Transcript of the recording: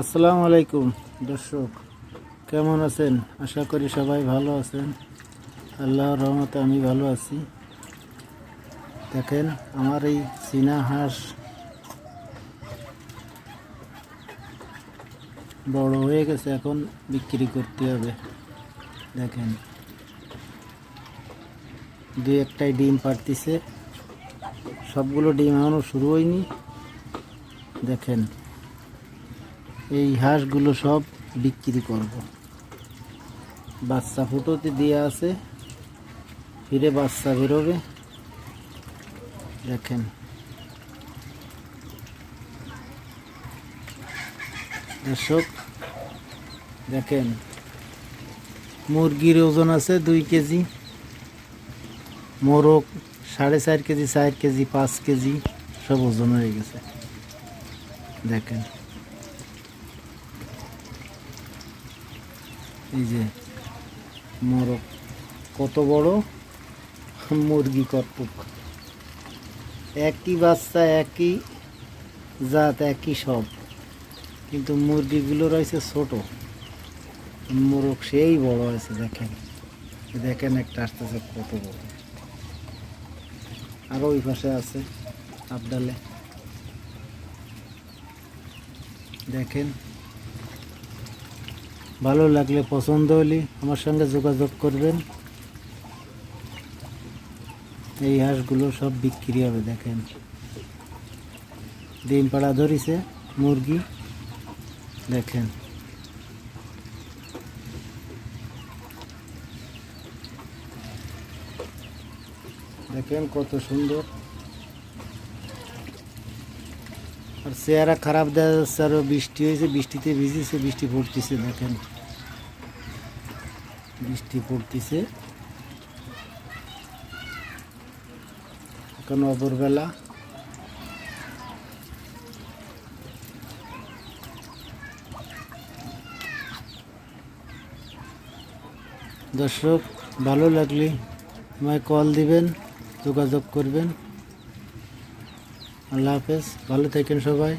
আসসালামু আলাইকুম, দর্শক। কেমন আছেন? আশা করি সবাই ভালো আছেন। আল্লাহর রহমতে আমি ভালো আছি। দেখেন, আমার এই চীনা হাঁস বড় হয়ে গেছে, এখন বিক্রি করতে হবে। দেখেন। দু একটাই ডিম পাড়তিছে। সবগুলো ডিম এখনও শুরু হয়নি। দেখেন। এই হাঁসগুলো সব বিক্রি করব। বাচ্চা ফুটোতে দেওয়া আছে। ফিরে বাচ্চা বেরোবে। দেখেন। দর্শক, দেখেন। মুরগির ওজন আছে দুই কেজি। মোরগ সাড়ে চার কেজি চার কেজি, পাঁচ কেজি, সব ওজন হয়ে গেছে। দেখেন। এই যে মোরগ, কত বড়? মুরগি কটপুক একই বাচ্চা, একই জাত, একই সব। কিন্তু মুরগিগুলো রয়েছে ছোট। মোরগ সেই বড় হয়েছে, দেখেন। দেখেন একটা আসতেছে কত বড়। আরও ওই পাশে আছে আবডালে। দেখেন ভালো লাগলে পছন্দ হলে আমার সঙ্গে যোগাযোগ করবেন। এই হাঁসগুলো সব বিক্রি হবে, দেখেন। ডিম পাড়া ধরিছে, মুরগি, দেখেন। দেখেন কত সুন্দর। আর চেহারা খারাপ দেখা যাচ্ছে আরও বৃষ্টি হয়েছে, বৃষ্টিতে ভিজেছে, বৃষ্টি পড়তেছে, দেখেন। বৃষ্টি পড়তেছে। এখন অপরবেলা। দর্শক, ভালো লাগলে আমায় কল দিবেন, যোগাযোগ করবেন। আল্লাহ হাফেজ, ভালো থাকেন সবাই।